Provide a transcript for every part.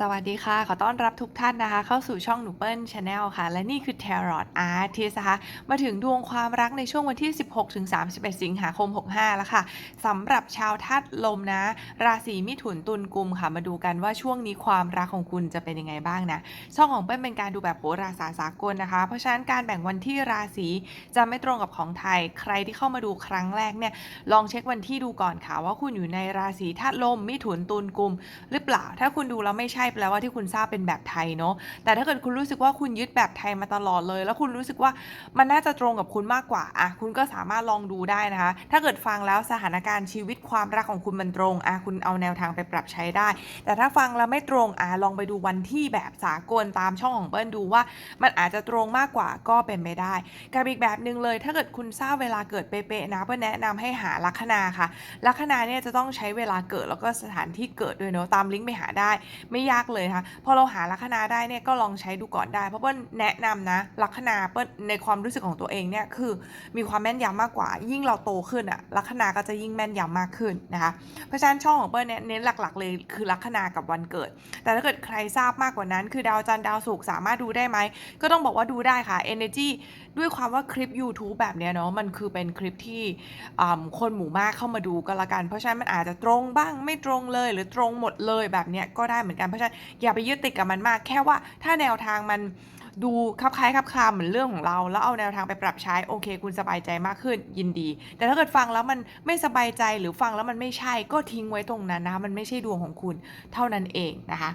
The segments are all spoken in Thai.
สวัสดีค่ะ ขอต้อนรับทุกท่านนะคะ เข้าสู่ช่องหนูเปิ้ลชาแนลค่ะ และนี่คือ Tarot Artist นะคะ มาถึงดวงความรักในช่วงวันที่ 16 ถึง 31 สิงหาคม 65 แล้วค่ะสำหรับชาวธาตุลมนะ ราศีมิถุนตุลกุมค่ะ มาดูกันว่าช่วงนี้ความรักของคุณจะเป็นยังไงบ้างนะ ช่องของเปิ้ลเป็นการดูแบบโหราศาสตร์สากลนะคะ เพราะฉะนั้นการแบ่งวันที่ราศีจะไม่ตรงกับของไทย ใครที่เข้ามาดูครั้งแรกเนี่ย ลองเช็ควันที่ดูก่อนค่ะว่าคุณอยู่ในราศีธาตุลมมิถุนตุลกุม หรือเปล่า ถ้าคุณดูแล้วไม่ใช่แปลว่าที่คุณทราบเป็นแบบไทยเนาะแต่ถ้าเกิดคุณรู้สึกว่าคุณยึดแบบไทยมาตลอดเลย แล้วคุณรู้สึกว่ามันน่าจะตรงกับคุณมากกว่าอะคุณก็สามารถลองดูได้นะคะ ถ้าเกิดฟังแล้วสถานการณ์ชีวิตความรักของคุณมันตรงอะคุณเอาแนวทางไปปรับใช้ได้ แต่ถ้าฟังแล้วไม่ตรงอะลองไปดูวันที่แบบสากลตามช่องของเปิ้ลดูว่า มันอาจจะตรงมากกว่าก็เป็นไปได้กับอีกแบบหนึ่งเลย ถ้าเกิดคุณทราบเวลาเกิดเป๊ะๆนะเปิ้ลแนะนำให้หาลัคนาค่ะ ลัคนาเนี่ยจะต้องใช้เวลาเกิดแล้วก็สถานที่เกิดด้วยเนาะตามลิงก์ไปหาได้ไม่ยากเลยนะคะพอเราหาลัคนาได้เนี่ยก็ลองใช้ดูก่อนได้ เพราะเปิ้ลแนะนำนะลัคนาเปิ้ลในความรู้สึกของตัวเองเนี่ยคือมีความแม่นยำมากกว่า ยิ่งเราโตขึ้นอะลัคนาก็จะยิ่งแม่นยำมากขึ้นนะคะเพราะฉะนั้นช่องของเปิ้ลเนี่ยเน้นหลักๆ เลยคือลัคนากับวันเกิด แต่ถ้าเกิดใครทราบมากกว่านั้น คือดาวจันทร์ดาวศุกร์สามารถดูได้ไหมก็ต้องบอกว่าดูได้ค่ะ Energy ด้วยความว่าคลิป YouTube แบบเนี้ยเนาะมันคือเป็นคลิปที่อ่าคนหมู่มากเข้ามาดูก็แล้วกัน เพราะฉะนั้นมันอาจจะตรงบ้างไม่ตรงเลยหรือตรงหมดเลยแบบเนี้ยก็ได้เหมือนกันเพราะฉะนั้นอย่าไปยึดติดกับมันมาก แค่ว่าถ้าแนวทางมันดูคลับคล้ายคลับคลาเหมือนเรื่องของเรา แล้วเอาแนวทางไปปรับใช้โอเค คุณสบายใจมากขึ้นยินดี แต่ถ้าเกิดฟังแล้วมันไม่สบายใจหรือฟังแล้วมันไม่ใช่ก็ทิ้งไว้ตรงนั้นนะมันไม่ใช่ดวงของคุณเท่านั้นเองนะคะ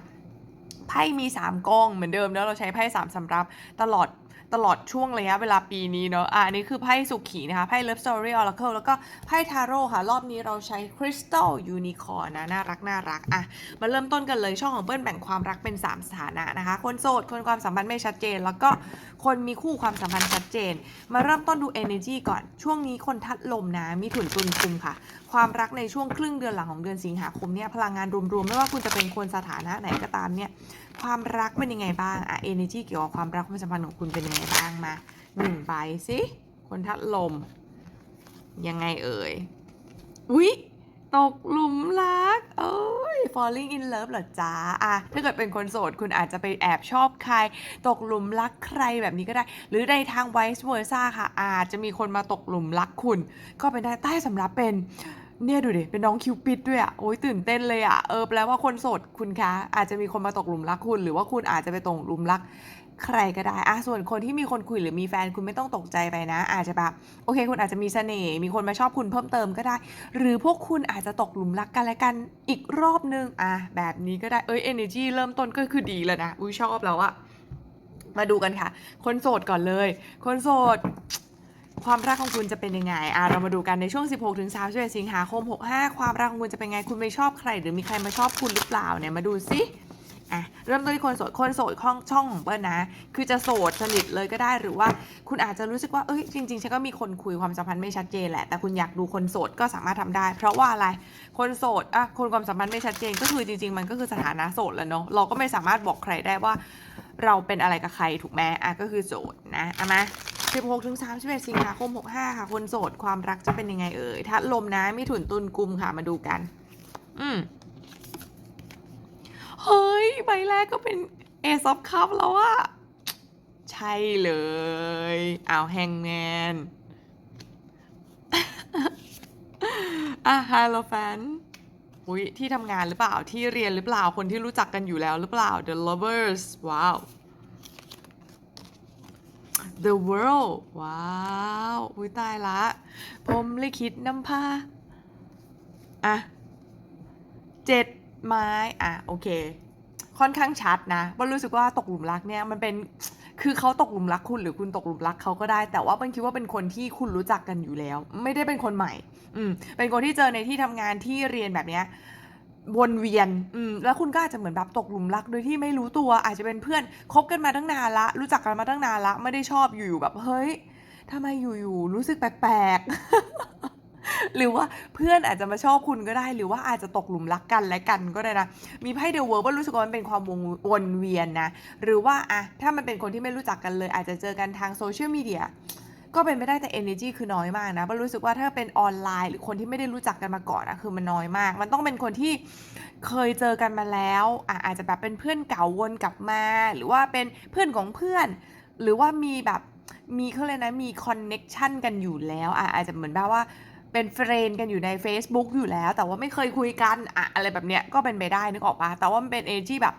ไพ่มี 3กองเหมือนเดิมแล้วเราใช้ไพ่3สำรับตลอด ตลอดช่วงระยะเวลาปีนี้เนาะอันนี้คือไพ่สุขีนะคะ ไพ่ Love Story Oracle แล้วก็ไพ่ทาโร่ค่ะ รอบนี้เราใช้ Crystal Unicorn นะ น่ารัก น่ารัก อะ มาเริ่มต้นกันเลยช่องของเปิ้ลแบ่งความรักเป็น 3 สถานะนะคะ คนโสด คนความสัมพันธ์ไม่ชัดเจน แล้วก็คนมีคู่ความสัมพันธ์ชัดเจน มาเริ่มต้นดู energy ก่อน ช่วงนี้คนทัดลมนะ มีถุนตุนคุมค่ะ ความรักในช่วงครึ่งเดือนหลังของเดือนสิงหาคมเนี่ย พลังงานรวมๆ ไม่ว่าคุณจะเป็นคนสถานะไหนก็ตามเนี่ย ความรักเป็นยังไงบ้างอะ energy เกี่ยวกับความรักความสัมพันธ์ของคุณเป็นยังไงบ้างมาหนึ่งใบสิคนทัดลม ยังไงเอ่ยอุ๊ยตกหลุมรัก เอ้ย falling in love เหรอจ๊ะอะถ้าเกิดเป็นคนโสด คุณอาจจะไปแอบชอบใคร ตกหลุมรักใครแบบนี้ก็ได้ หรือในทาง vice versa ค่ะ อาจจะมีคนมาตกหลุมรักคุณ ก็เป็นได้ใต้สำรับเป็น เนี่ยดูดิ เป็นน้องคิวปิดด้วยอะโอ้ยตื่นเต้นเลยอะ่ะเออ แปลว่าคนโสดคุณคะ อาจจะมีคนมาตกหลุมรักคุณ หรือว่าคุณอาจจะไปตกหลุมรัก ใครก็ได้อะส่วนคนที่มีคนคุยหรือมีแฟนคุณไม่ต้องตกใจไปนะ อาจจะแบบโอเค คุณอาจจะมีเสน่ห์มีคนมาชอบคุณเพิ่มเติมก็ได้ หรือพวกคุณอาจจะตกหลุมรักกันและกันอีกรอบนึงอะแบบนี้ก็ได้เอ้ย energy เริ่มต้นก็คือดีแล้วนะอุ้ยชอบแล้วอะมาดูกันค่ะ คนโสดก่อนเลย คนโสดความรักของคุณจะเป็นยังไงอะเรามาดูกันในช่วง 16 ถึง 31 สิงหาคม 65 ความรักของคุณจะเป็นไง คุณไปชอบใคร หรือมีใครมาชอบคุณหรือเปล่าเนี่ย มาดูสิ อะเริ่มต้นที่คนโสดคนโสดช่องช่องของเปิ้ลนะ คือจะโสดสนิทเลยก็ได้หรือว่าคุณอาจจะรู้สึกว่าเอ้ยจริงๆฉันก็มีคนคุยความสัมพันธ์ไม่ชัดเจนแหละแต่คุณอยากดูคนโสดก็สามารถทำได้ เพราะว่าอะไรคนโสดอะคนความสัมพันธ์ไม่ชัดเจนก็คือจริง ๆ มันก็คือสถานะโสดแล้วเนาะเราก็ไม่สามารถบอกใครได้ว่า เราเป็นอะไรกับใครถูกไหมอะก็คือโสดนะเอามา16ถึง31สิงหาคม 65 ค่ะ คนโสดความรักจะเป็นยังไงเอ่ยทัดลมนะมิถุนตุลกุมค่ะมาดูกัน อืมเฮ้ย ใบแรกก็เป็นเอซอฟคัพแล้วอะใช่เลยเอาแฮงแมนอะฮาโหลแฟนอุ้ยที่ทำงานหรือเปล่าที่เรียนหรือเปล่าคนที่รู้จักกันอยู่แล้วหรือเปล่า The Lovers ว้าว The World ว้าวอุ้ยตายละผมเลยคิดน้ำพาอะเจ็ดไม้ อะ โอเค ค่อนข้างชัดนะว่ารู้สึกว่าตกหลุมรักเนี่ยมันเป็นคือเขาตกหลุมรักคุณหรือคุณตกหลุมรักเขาก็ได้ แต่ว่ามันคิดว่าเป็นคนที่คุณรู้จักกันอยู่แล้ว ไม่ได้เป็นคนใหม่ อืมเป็นคนที่เจอในที่ทำงานที่เรียนแบบเนี้ยวนเวียน อืม แล้วคุณก็อาจจะเหมือนแบบตกหลุมรักโดยที่ไม่รู้ตัว อาจจะเป็นเพื่อนคบกันมาตั้งนานละ รู้จักกันมาตั้งนานละ ไม่ได้ชอบอยู่แบบ เฮ้ยทำไมอยู่ๆรู้สึกแปลกๆ หรือว่าเพื่อนอาจจะมาชอบคุณก็ได้ หรือว่าอาจจะตกหลุมรักกันและกันก็ได้นะ มีไพ่เดอะเวิร์ว่ารู้สึกว่ามันเป็นความวงวนเวียนนะ หรือว่าอะถ้ามันเป็นคนที่ไม่รู้จักกันเลย อาจจะเจอกันทางโซเชียลมีเดียก็เป็นไม่ได้แต่ energy คือน้อยมากนะมันรู้สึกว่าถ้าเป็นออนไลน์ หรือคนที่ไม่ได้รู้จักกันมาก่อนอะคือมันน้อยมาก มันต้องเป็นคนที่เคยเจอกันมาแล้วอะอาจจะแบบเป็นเพื่อนเก่าวนกลับมา หรือว่าเป็นเพื่อนของเพื่อน หรือว่ามีแบบมีเขาเลยนะมีคอนเน็กชันกันอยู่แล้วอะอาจจะเหมือนแบบว่า เป็นเฟรนกันอยู่ใน Facebook อยู่แล้ว แต่ว่าไม่เคยคุยกันอะอะไรแบบเนี้ยก็เป็นไปได้นึกออกปะแต่ว่ามันเป็น energy แบบ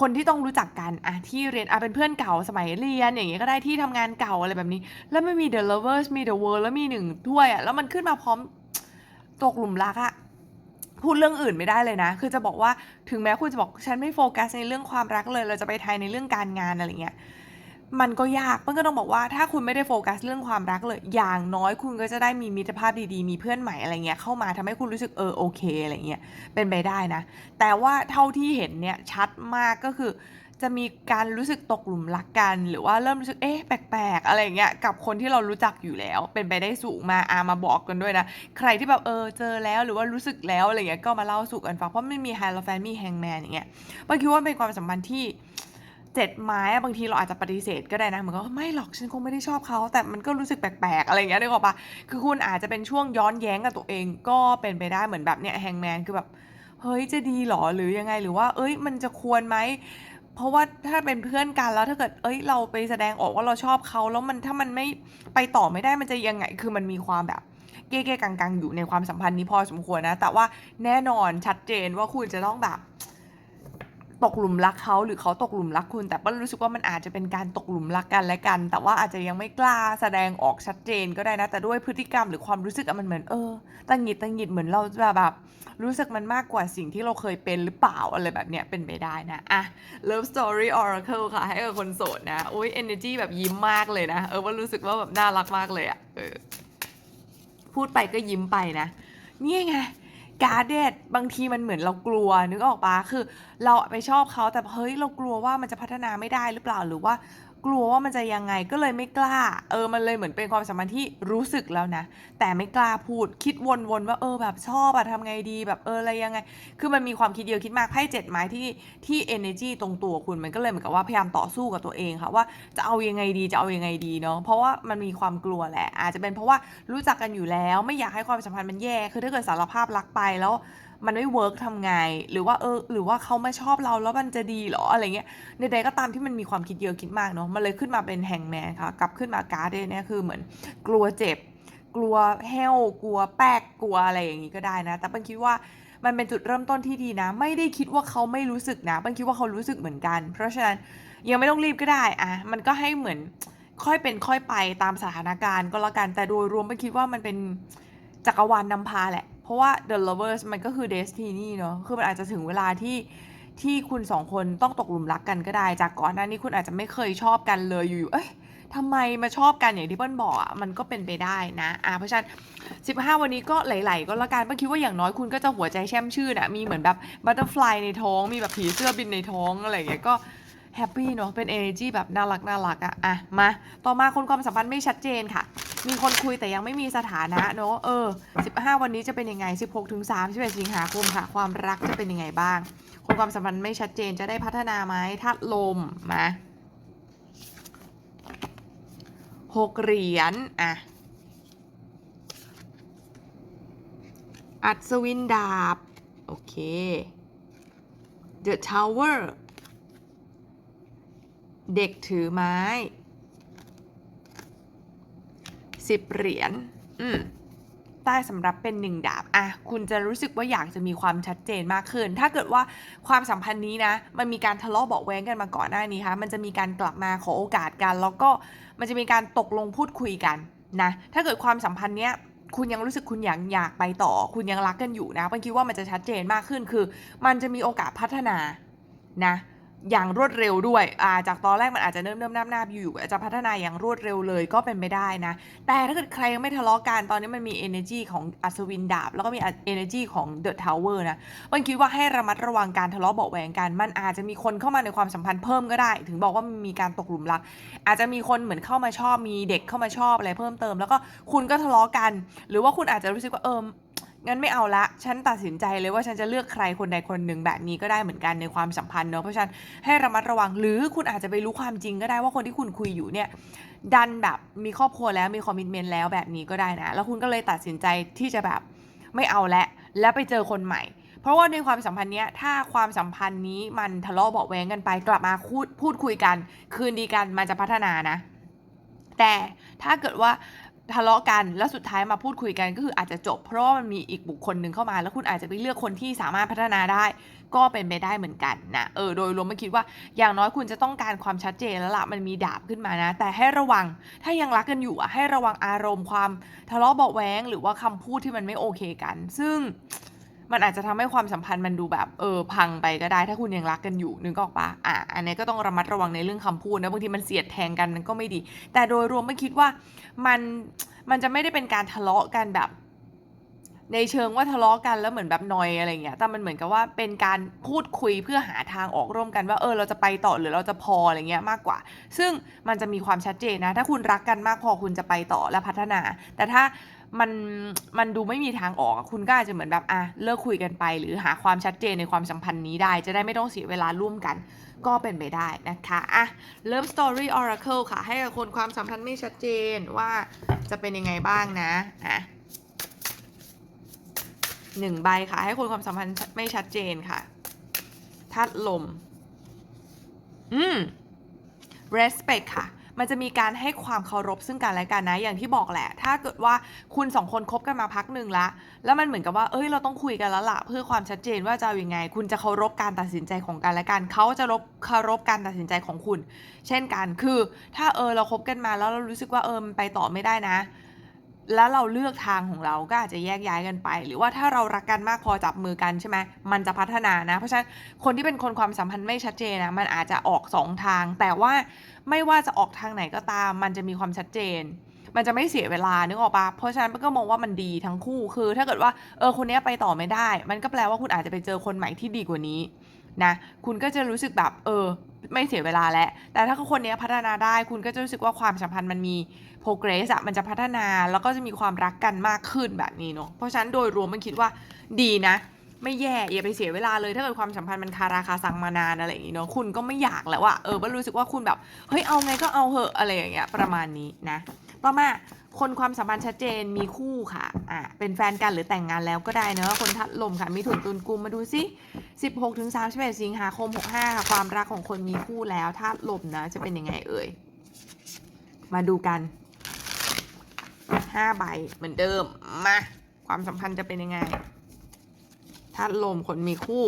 คนที่ต้องรู้จักกันอะที่เรียนอะเป็นเพื่อนเก่าสมัยเรียนอย่างเงี้ยก็ได้ที่ทำงานเก่าอะไรแบบนี้ แล้วไม่มี The Lovers มี The World แล้วมีหนึ่งถ้วยอะแล้วมันขึ้นมาพร้อมตกหลุมรักอะพูดเรื่องอื่นไม่ได้เลยนะ คือจะบอกว่าถึงแม้คุณจะบอกฉันไม่โฟกัสในเรื่องความรักเลย เราจะไปไทยในเรื่องการงานอะไรเงี้ย มันก็ยากมันก็ต้องบอกว่าถ้าคุณไม่ได้โฟกัสเรื่องความรักเลย อย่างน้อยคุณก็จะได้มีมิตรภาพดีๆ มีเพื่อนใหม่อะไรเงี้ยเข้ามาทำให้คุณรู้สึกเออโอเคอะไรเงี้ยเป็นไปได้นะ แต่ว่าเท่าที่เห็นเนี่ยชัดมากก็คือ จะมีการรู้สึกตกหลุมรักกัน หรือว่าเริ่มรู้สึกเอ๊ะแปลกๆ อะไรเงี้ยกับคนที่เรารู้จักอยู่แล้ว เป็นไปได้สูงมาอามาบอกกันด้วยนะ ใครที่แบบเออเจอแล้วหรือว่ารู้สึกแล้วอะไรเงี้ยก็มาเล่าสู่กันฟังเพราะไม่มีไฮโลแฟนมีแฮงแมนอย่างเงี้ยบางคิดว่าเป็นความสัมพันธ์ที่ เจ็ดไม้บางทีเราอาจจะปฏิเสธก็ได้นะเหมือนก็ไม่หรอกฉันคงไม่ได้ชอบเขาแต่มันก็รู้สึกแปลกๆอะไรอย่างเงี้ยนึกออกปะคือคุณอาจจะเป็นช่วงย้อนแย้งกับตัวเองก็เป็นไปได้เหมือนแบบเนี้ยแฮงแมนคือแบบเฮ้ยจะดีหรอหรือยังไงหรือว่า เอ้ยมันจะควรไหมเพราะว่าถ้าเป็นเพื่อนกันแล้วถ้าเกิดเอ้ยเราไปแสดงออกว่าเราชอบเขาแล้วมันถ้ามันไม่ไปต่อไม่ได้มันจะยังไง คือมันมีความแบบเก้ๆกังๆ อยู่ในความสัมพันธ์นี้พอสมควรนะ แต่ว่าแน่นอนชัดเจนว่าคุณจะต้องแบบ ตกหลุมรักเขาหรือเขาตกหลุมรักคุณ แต่ป้ารู้สึกว่ามันอาจจะเป็นการตกหลุมรักกันและกัน แต่ว่าอาจจะยังไม่กล้าแสดงออกชัดเจนก็ได้นะ แต่ด้วยพฤติกรรมหรือความรู้สึกมันเหมือนเออตังหิดตังหิดเหมือนเราจะแบบรู้สึกมันมากกว่าสิ่งที่เราเคยเป็นหรือเปล่าอะไรแบบเนี้ยเป็นไปได้นะอะ Love Story Oracle ค่ะ ให้กับคนโสดนะโอ้ย energy แบบยิ้มมากเลยนะ เออว่ารู้สึกว่าแบบน่ารักมากเลยอะเออพูดไปก็ยิ้มไปนะนี่ไง การ์เดดบางทีมันเหมือนเรากลัวนึกออกปะคือเราไปชอบเขาแต่เฮ้ยเรากลัวว่ามันจะพัฒนาไม่ได้หรือเปล่าหรือว่า กลัวว่ามันจะยังไงก็เลยไม่กล้า เออมันเลยเหมือนเป็นความสัมพันธ์ที่รู้สึกแล้วนะ แต่ไม่กล้าพูดคิดวนๆว่าเออแบบชอบอะทำไงดีแบบเอออะไรยังไง คือมันมีความคิดเยอะคิดมากไพ่เจ็ดไม้ที่ที่ energy ตรงตัวคุณมันก็เลยเหมือนกับว่าพยายามต่อสู้กับตัวเองค่ะว่าจะเอายังไงดีจะเอายังไงดีเนาะเพราะว่ามันมีความกลัวแหละ อาจจะเป็นเพราะว่ารู้จักกันอยู่แล้ว ไม่อยากให้ความสัมพันธ์มันแย่คือถ้าเกิดสารภาพรักไปแล้ว มันไม่เวิร์กทำไง หรือว่าเออ หรือว่าเขาไม่ชอบเราแล้วมันจะดีหรออะไรเงี้ยใดๆก็ตามที่มันมีความคิดเยอะคิดมากเนาะมันเลยขึ้นมาเป็นแฮงแมนค่ะ กลับขึ้นมาการ์ดเนี่ยคือเหมือนกลัวเจ็บ กลัวแห้วกลัวแป๊กกลัวอะไรอย่างงี้ก็ได้นะ แต่ปันคิดว่ามันเป็นจุดเริ่มต้นที่ดีนะ ไม่ได้คิดว่าเขาไม่รู้สึกนะปันคิดว่าเขารู้สึกเหมือนกัน เพราะฉะนั้นยังไม่ต้องรีบก็ได้อะมันก็ให้เหมือนค่อยเป็นค่อยไปตามสถานการณ์ก็แล้วกันแต่โดยรวมปันคิดว่ามันเป็นจักรวาลนนำพาแหละ เพราะว่า The Lovers มันก็คือ Destiny เนาะคือมันอาจจะถึงเวลาที่ที่คุณสองคนต้องตกหลุมรักกันก็ได้ จากก่อนหน้านี้คุณอาจจะไม่เคยชอบกันเลยอยู่ๆเอ้ยทำไมมาชอบกันอย่างที่เปิ้ลบอกอะมันก็เป็นไปได้นะอะเพราะฉะนั้น 15 วันนี้ก็ไหลๆก็แล้วกันเปิ้ลคิดว่าอย่างน้อยคุณก็จะหัวใจแช่มชื่นอะมีเหมือนแบบบัตเตอร์ฟลายในท้อง มีแบบผีเสื้อบินในท้องอะไรอย่างเงี้ยก็แฮปปี้เนาะเป็น energy แบบน่ารักน่ารักอะอะมาต่อมาคนความสัมพันธ์ไม่ชัดเจนค่ะ มีคนคุยแต่ยังไม่มีสถานะเนอะเออ 15 วันนี้จะเป็นยังไง 16ถึง31สิงหาคมค่ะ ความรักจะเป็นยังไงบ้าง คนความสัมพันธ์ไม่ชัดเจนจะได้พัฒนาไหมธาลมมาหกเหรียญอะอัศวินดาบ โอเค The Tower เด็กถือไม้ สิบเหรียญอืมใต้สำรับเป็นหนึ่งดาบ อะ คุณจะรู้สึกว่าอยากจะมีความชัดเจนมากขึ้น ถ้าเกิดว่าความสัมพันธ์นี้นะ มันมีการทะเลาะเบาแว้งกันมาก่อนหน้านี้ค่ะมันจะมีการกลับมาขอโอกาสกัน แล้วก็มันจะมีการตกลงพูดคุยกันนะ ถ้าเกิดความสัมพันธ์เนี้ย คุณยังรู้สึกคุณอยากอยากไปต่อ คุณยังรักกันอยู่นะปันคิดว่ามันจะชัดเจนมากขึ้น คือ มันจะมีโอกาสพัฒนานะ อย่างรวดเร็วด้วยาจากตอนแรกมันอาจจะเนิ่มเนิ่มนาบนาบอยู่อาจจะพัฒนาอย่างรวดเร็วเลยก็เป็นไปได้นะ แต่ถ้าเกิดใครยังไม่ทะเลาะกันตอนนี้มันมี energy ของอัศวินดาบ แล้วก็มี energy ของ The Tower นะมันคิดว่าให้ระมัดระวังการทะเลาะเบาะแหวงกัน มันอาจจะมีคนเข้ามาในความสัมพันธ์เพิ่มก็ได้ ถึงบอกว่ามีการตกหลุมรัก อาจจะมีคนเหมือนเข้ามาชอบมีเด็กเข้ามาชอบอะไรเพิ่มเติม แล้วก็คุณก็ทะเลาะกัน หรือว่าคุณอาจจะรู้สึกว่าเออ งั้นไม่เอาละ ฉันตัดสินใจเลยว่าฉันจะเลือกใครคนใดคนหนึ่งแบบนี้ก็ได้เหมือนกันในความสัมพันธ์เนอะเพราะฉะนั้นให้ระมัดระวังหรือคุณอาจจะไปรู้ความจริงก็ได้ว่าคนที่คุณคุยอยู่เนี่ยดันแบบมีครอบครัวแล้วมีคอมมิชเมนต์แล้วแบบนี้ก็ได้นะ แล้วคุณก็เลยตัดสินใจที่จะแบบไม่เอาละ แล้วไปเจอคนใหม่ เพราะว่าในความสัมพันธ์เนี้ยถ้าความสัมพันธ์นี้มันทะเลาะเบาะแว้งกันไป กลับมาพูดพูดคุยกัน คืนดีกันมันจะพัฒนานะ แต่ถ้าเกิดว่า ทะเลาะกันแล้วสุดท้ายมาพูดคุยกันก็คืออาจจะจบ เพราะว่ามันมีอีกบุคคลหนึ่งเข้ามา แล้วคุณอาจจะไปเลือกคนที่สามารถพัฒนาได้ ก็เป็นไปได้เหมือนกันนะเออโดยรวมไม่คิดว่าอย่างน้อยคุณจะต้องการความชัดเจนแล้วล่ะมันมีดาบขึ้นมานะ แต่ให้ระวังถ้ายังรักกันอยู่อะให้ระวังอารมณ์ความทะเลาะเบาแวงหรือว่าคำพูดที่มันไม่โอเคกัน ซึ่ง มันอาจจะทำให้ความสัมพันธ์มันดูแบบเออพังไปก็ได้ ถ้าคุณยังรักกันอยู่นึกออกปะอะอันนี้ก็ต้องระมัดระวังในเรื่องคำพูดนะบางทีมันเสียดแทงกันมันก็ไม่ดี แต่โดยรวมไม่คิดว่ามันมันจะไม่ได้เป็นการทะเลาะกันแบบ ในเชิงว่าทะเลาะกันแล้วเหมือนแบบนอยอะไรเงี้ยแต่มันเหมือนกับว่าเป็นการพูดคุยเพื่อหาทางออกร่วมกันว่าเออเราจะไปต่อหรือเราจะพออะไรเงี้ยมากกว่า ซึ่งมันจะมีความชัดเจนนะ ถ้าคุณรักกันมากพอคุณจะไปต่อและพัฒนา แต่ถ้า มันมันดูไม่มีทางออกคุณก็อาจจะเหมือนแบบอะเลิกคุยกันไป หรือหาความชัดเจนในความสัมพันธ์นี้ได้ จะได้ไม่ต้องเสียเวลาร่วมกัน ก็เป็นไปได้นะคะอะ Love Story Oracle ค่ะ ให้กับคนความสัมพันธ์ไม่ชัดเจนว่าจะเป็นยังไงบ้างนะอะหนึ่งใบค่ะ ให้คนความสัมพันธ์ไม่ชัดเจนค่ะธาตุลม อืม respect ค่ะ มันจะมีการให้ความเคารพซึ่งกันและกันนะ อย่างที่บอกแหละ ถ้าเกิดว่าคุณสองคนคบกันมาพักหนึ่งละ แล้วมันเหมือนกับว่า เอ้ย เราต้องคุยกันแล้วละเพื่อความชัดเจนว่าจะอยัางไง คุณจะเคารพการตัดสินใจของกันและกัน เขาจะรบเคารพการตัดสินใจของคุณ เช่นกัน คือ ถ้าเออเราคบกันมาแล้วเรารู้สึกว่าเออมันไปต่อไม่ได้นะ แล้วเราเลือกทางของเราก็อาจจะแยกย้ายกันไป หรือว่าถ้าเรารักกันมากพอจับมือกันใช่ไหมมันจะพัฒนานะ เพราะฉะนั้นคนที่เป็นคนความสัมพันธ์ไม่ชัดเจนนะมันอาจจะออกสองทาง แต่ว่าไม่ว่าจะออกทางไหนก็ตาม มันจะมีความชัดเจน มันจะไม่เสียเวลานึกออกปะเพราะฉะนั้นก็มองว่ามันดีทั้งคู่คือ ถ้าเกิดว่าเออคนนี้ไปต่อไม่ได้ มันก็แปลว่าคุณอาจจะไปเจอคนใหม่ที่ดีกว่านี้ นะคุณก็จะรู้สึกแบบเออไม่เสียเวลาแล้ว แต่ถ้าคนนี้พัฒนาได้ คุณก็จะรู้สึกว่าความสัมพันธ์มันมี progress อะมันจะพัฒนา แล้วก็จะมีความรักกันมากขึ้นแบบนี้เนาะ เพราะฉะนั้นโดยรวมมันคิดว่าดีนะ ไม่แย่ อย่าไปเสียเวลาเลย ถ้าเกิดความสัมพันธ์มันคาราคาซังมานานอะไรอย่างงี้เนาะ คุณก็ไม่อยากแล้วอะเออว่ารู้สึกว่าคุณแบบ เฮ้ย เอาไงก็เอาเหอะ อะไรอย่างเงี้ย ประมาณนี้นะ ต่อมาคนความสัมพันธ์ชัดเจนมีคู่ค่ะอะ เป็นแฟนกันหรือแต่งงานแล้วก็ได้เนอะคนทัดลมค่ะ มีถุนตุนกุมมาดูซิ16ถึง31 สิงหาคม 65 ค่ะ ความรักของคนมีคู่แล้วธาตุลมนะ จะเป็นยังไงเอ่ย มาดูกันห้าใบเหมือนเดิม มา ความสัมพันธ์จะเป็นยังไงธาตุลมคนมีคู่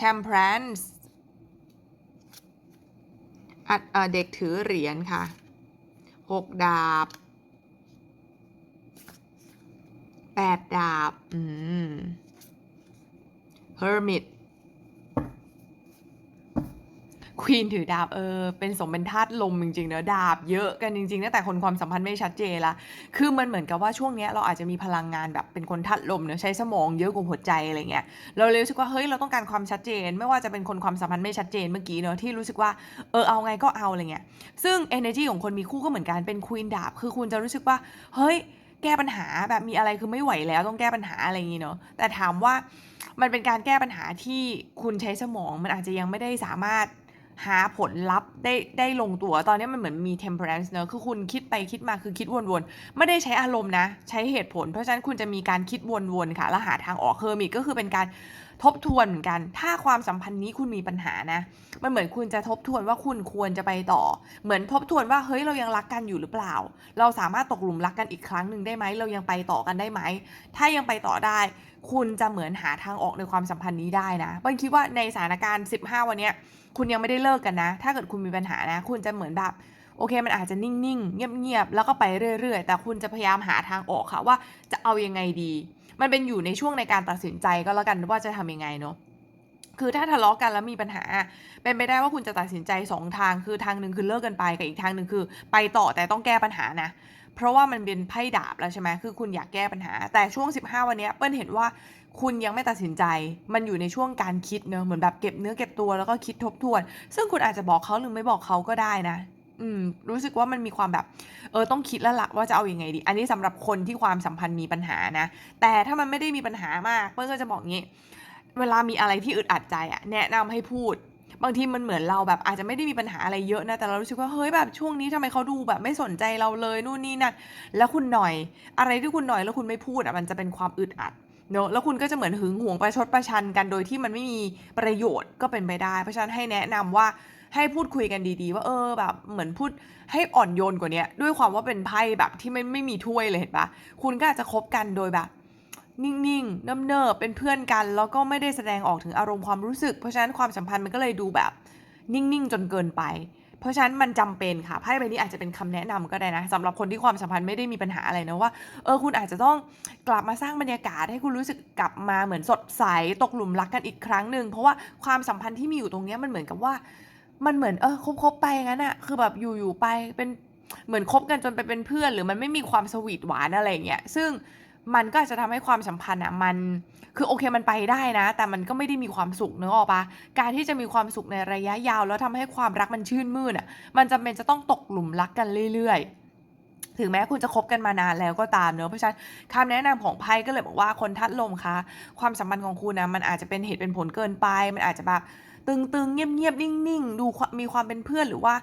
temperance อัดเอ่อเด็กถือเหรียญค่ะ หกดาบแปดดาบ อืม hermit ควีนถือดาบเออเป็นสมเป็นธาตุลมจริงๆเนอะดาบเยอะกันจริงๆตั้งแต่คนความสัมพันธ์ไม่ชัดเจนละคือมันเหมือนกับว่าช่วงเนี้ยเราอาจจะมีพลังงานแบบเป็นคนธาตุลมเนอะใช้สมองเยอะกว่าหัวใจอะไรเงี้ยเราเลยรู้สึกว่าเฮ้ยเราต้องการความชัดเจน ไม่ว่าจะเป็นคนความสัมพันธ์ไม่ชัดเจนเมื่อกี้เนอะที่รู้สึกว่าเออเอาไงก็เอาอะไรเงี้ยซึ่ง energy ของคนมีคู่ก็เหมือนกันเป็นควีนดาบคือคุณจะรู้สึกว่าเฮ้ยแก้ปัญหาแบบมีอะไรคือไม่ไหวแล้วต้องแก้ปัญหาอะไรอย่างนี้เนาะแต่ถามว่ามันเป็นการแก้ปัญหาที่คุณใช้สมองมันอาจจะยังไม่ได้สามารถ หาผลลัพธ์ได้ได้ลงตัว ตอนนี้มันเหมือนมี temperance เนอะคือคุณคิดไปคิดมาคือคิดวนๆ ไม่ได้ใช้อารมณ์นะ ใช้เหตุผล เพราะฉะนั้นคุณจะมีการคิดวนๆ ค่ะ แล้วหาทางออกเคอร์มิตก็คือเป็นการ ทบทวนเหมือนกัน ถ้าความสัมพันธ์นี้คุณมีปัญหานะ มันเหมือนคุณจะทบทวนว่าคุณควรจะไปต่อ เหมือนทบทวนว่าเฮ้ยเรายังรักกันอยู่หรือเปล่า เราสามารถตกหลุมรักกันอีกครั้งหนึ่งได้ไหม เรายังไปต่อกันได้ไหม ถ้ายังไปต่อได้ คุณจะเหมือนหาทางออกในความสัมพันธ์นี้ได้นะเปิ้ลคิดว่าในสถานการณ์ 15 วันนี้คุณยังไม่ได้เลิกกันนะ ถ้าเกิดคุณมีปัญหานะ คุณจะเหมือนแบบโอเคมันอาจจะนิ่งๆ เงียบๆ แล้วก็ไปเรื่อยๆ แต่คุณจะพยายามหาทางออกค่ะว่าจะเอายังไงดี มันเป็นอยู่ในช่วงในการตัดสินใจก็แล้วกันว่าจะทำยังไงเนาะคือถ้าทะเลาะกันแล้วมีปัญหา เป็นไปได้ว่าคุณจะตัดสินใจสองทางคือทางหนึ่งคือเลิกกันไปกับอีกทางหนึ่งคือ ไปต่อแต่ต้องแก้ปัญหานะ เพราะว่ามันเป็นไพ่ดาบแล้วใช่ไหมคือคุณอยากแก้ปัญหา แต่ช่วง 15 วันนี้เปิ้ลเห็นว่าคุณยังไม่ตัดสินใจ มันอยู่ในช่วงการคิดเนอะเหมือนแบบเก็บเนื้อเก็บตัวแล้วก็คิดทบทวน ซึ่งคุณอาจจะบอกเขาหรือไม่บอกเขาก็ได้นะ อืมรู้สึกว่ามันมีความแบบเออต้องคิดแล้วละว่าจะเอาอยังไงดี อันนี้สำหรับคนที่ความสัมพันธ์มีปัญหานะ แต่ถ้ามันไม่ได้มีปัญหามากเปิ้ลก็จะบอกงี้ เวลามีอะไรที่อึดอัดใจอะแนะนำให้พูด บางทีมันเหมือนเราแบบอาจจะไม่ได้มีปัญหาอะไรเยอะนะแต่เรารู้สึกว่าเฮ้ยแบบช่วงนี้ทำไมเขาดูแบบไม่สนใจเราเลยนู่นนี่นั่นแล้วคุณหน่อย อะไรที่คุณหน่อยแล้วคุณไม่พูดอะมันจะเป็นความอึดอัดเนาะแล้วคุณก็จะเหมือนหึงหวงประชดประชันกันโดยที่มันไม่มีประโยชน์ก็เป็นไปได้ เพราะฉะนั้นให้แนะนำว่า ให้พูดคุยกันดีๆ ว่าเออแบบเหมือนพูดให้อ่อนโยนกว่าเนี้ยด้วยความว่าเป็นไพ่แบบที่ไม่ไม่มีถ้วยเลยเห็นปล่าคุณก็อาจจะคบกันโดยแบบ นิ่งๆเนิบๆเป็นเพื่อนกัน แล้วก็ไม่ได้แสดงออกถึงอารมณ์ความรู้สึก เพราะฉะนั้นความสัมพันธ์มันก็เลยดูแบบ นิ่งๆ จนเกินไป เพราะฉะนั้นมันจำเป็นค่ะไพ่ใบนี้อาจจะเป็นคำแนะนำก็ได้นะสำหรับคนที่ความสัมพันธ์ไม่ได้มีปัญหาอะไรนะว่าเออคุณอาจจะต้องกลับมาสร้างบรรยากาศให้คุณรู้สึกกลับมาเหมือนสดใสตกหลุมรักกันอีกครั้งหนึ่งเพราะว่าความสัมพันธ์ที่มีอยู่ตรงนี้มันเหมือนกับว่า มันเหมือนเออคบๆไปงั้นน่ะคือแบบอยู่ๆไปเป็นเหมือนคบกันจนไปเป็นเพื่อน หรือมันไม่มีความสวีทหวานอะไรเงี้ยซึ่งมันก็อาจจะทำให้ความสัมพันธ์น่ะมันคือโอเคมันไปได้นะ แต่มันก็ไม่ได้มีความสุขเนออกเปล่าการที่จะมีความสุขในระยะยาว แล้วทำให้ความรักมันชื่นมื่นอะมันจำเป็นจะต้องตกหลุมรักกันเรื่อยๆ ถึงแม้คุณจะคบกันมานานแล้วก็ตามเนาะเพราะฉะนั้นคำแนะนำของไพ่ก็เลยบอกว่าคนธาตุลมคะ ความสัมพันธ์ของคุณนะมันอาจจะเป็นเหตุเป็นผลเกินไป มันอาจจะแบบ ตึงๆเงียบๆนิ่งๆ ดูมีความเป็นเพื่อนหรือว่า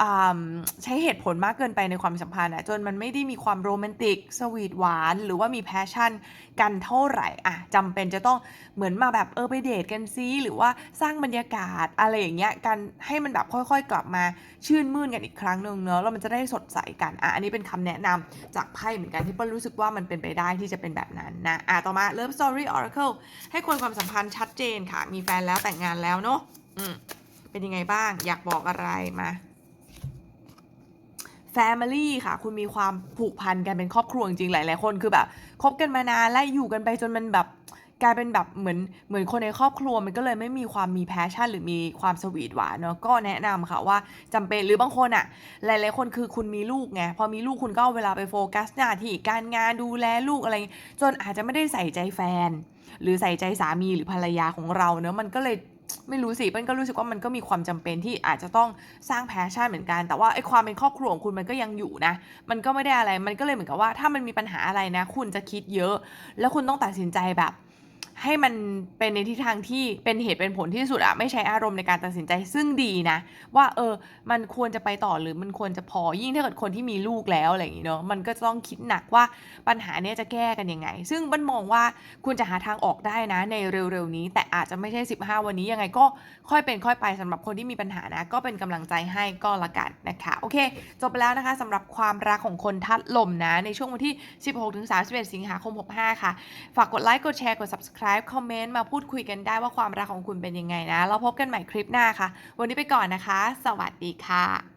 อ่า ใช้เหตุผลมากเกินไปในความสัมพันธ์อะจนมันไม่ได้มีความโรแมนติก สวีทหวาน หรือว่ามี passion กันเท่าไหรอะจำเป็นจะต้องเหมือนมาแบบเออไปเดตกันซิหรือว่าสร้างบรรยากาศอะไรอย่างเงี้ยกันให้มันแบบค่อยๆ กลับมาชื่นมื่นกันอีกครั้งหนึ่งเนาะแล้วมันจะได้สดใสกันอะอันนี้เป็นคำแนะนำจากไพ่เหมือนกันที่เปิ้ลรู้สึกว่ามันเป็นไปได้ที่จะเป็นแบบนั้นนะอ่าต่อมา Love Story Oracle ให้คนความสัมพันธ์ชัดเจนค่ะ มีแฟนแล้วแต่งงานแล้วเนาะอืมเป็นยังไงบ้าง อยากบอกอะไรมา Family ค่ะ คุณมีความผูกพันกันเป็นครอบครัวจริงๆหลายๆคนคือแบบคบกันมานานและอยู่กันไปจนมันแบบกลายเป็นแบบเหมือนเหมือนคนในครอบครัวมันก็เลยไม่มีความมี passion หรือมีความสวีทหวานเนาะก็แนะนำค่ะว่าจำเป็นหรือบางคนน่ะหลายๆคนคือคุณมีลูกไงพอมีลูกคุณก็เอาเวลาไปโฟกัสหน้าที่การงานดูแลลูกอะไรงี้จนอาจจะไม่ได้ใส่ใจแฟน หรือใส่ใจสามีหรือภรรยาของเราเนาะมันก็เลย ไม่รู้สิเปิ้ลก็รู้สึกว่ามันก็มีความจำเป็นที่อาจจะต้องสร้างแพชชั่นเหมือนกัน แต่ว่าไอ้ความเป็นครอบครัวของคุณมันก็ยังอยู่นะ มันก็ไม่ได้อะไร มันก็เลยเหมือนกับว่าถ้ามันมีปัญหาอะไรนะ คุณจะคิดเยอะ แล้วคุณต้องตัดสินใจแบบ ให้มันเป็นในทิศทางที่เป็นเหตุเป็นผลที่สุดอะไม่ใช้อารมณ์ในการตัดสินใจซึ่งดีนะ ว่าเออมันควรจะไปต่อหรือมันควรจะพอยิ่งถ้าเกิดคนที่มีลูกแล้วอะไรอย่างงี้เนาะมันก็จะต้องคิดหนักว่าปัญหาเนี้ยจะแก้กันยังไง ซึ่งเปิ้ลมองว่าคุณจะหาทางออกได้นะในเร็วๆนี้ แต่อาจจะไม่ใช่ 15 วันนี้ยังไงก็ค่อยเป็นค่อยไปสำหรับคนที่มีปัญหานะ ก็เป็นกำลังใจให้ก็ล้วกันนะคะโอเค จบไปแล้วนะคะสำหรับความรักของคนธาตุลมนะในช่วงวันที่ 16-31 สิงหาคม 65 ค่ะ ฝากกดไลค์กดแชร์กด subscribe คอมเมนต์มาพูดคุยกันได้ว่าความรักของคุณเป็นยังไงนะ เราพบกันใหม่คลิปหน้าค่ะ วันนี้ไปก่อนนะคะ สวัสดีค่ะ